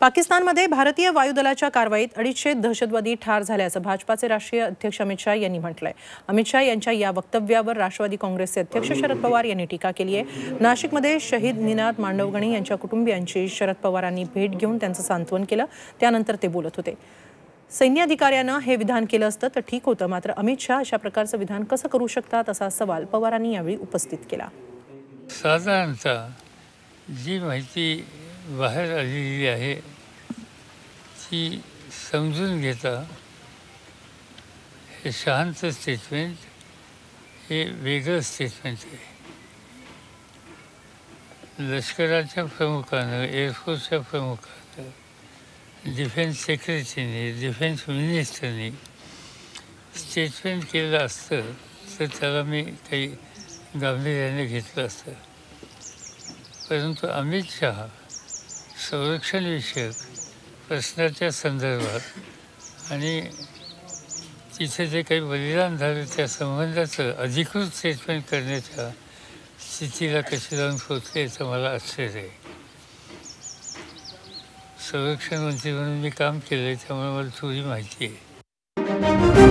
पाकिस्तानमध्ये भारतीय वायुदलाच्या कारवाईत अडीचशे दहशतवादी ठार झाल्याचं भाजपाचे राष्ट्रीय अध्यक्ष अमित शाह यांनी म्हटलंय. अमित शाह यांच्या या वक्तव्यावर राष्ट्रवादी काँग्रेसचे अध्यक्ष शरद पवार यांनी टीका केली आहे. नाशिकमध्ये शहीद निनाद मांडवगणे यांच्या कुटुंबियांची शरद पवारांनी भेट घेऊन त्यांचं सांत्वन केलं. त्यानंतर ते बोलत होते. सैन्य अधिकाऱ्यानं हे विधान केलं असतं तर ठीक होतं. मात्र अमित शाह अशा प्रकारचं विधान कसं करू शकतात असा सवाल पवारांनी यावेळी उपस्थित केला. साधारणतः जी माहिती बाहेर आलेली आहे ती समजून घेता हे शहांचं स्टेटमेंट हे वेगळं स्टेटमेंट आहे. लष्कराच्या प्रमुखानं एअरफोर्सच्या प्रमुखानं डिफेन्स सेक्रेटरीने डिफेन्स मिनिस्टरने स्टेटमेंट केलं असतं तर त्याला मी काही गांभीर्याने घेतलं असतं. परंतु अमित शहा संरक्षणविषयक प्रश्नाच्या संदर्भात आणि तिथे जे काही बलिदान झालं त्या संबंधाचं अधिकृत स्टेटमेंट करण्याच्या स्थितीला कशी जाऊन पोचले याचं मला आश्चर्य आहे. संरक्षण मंत्री म्हणून मी काम केलं आहे त्यामुळे मला थोडी माहिती आहे.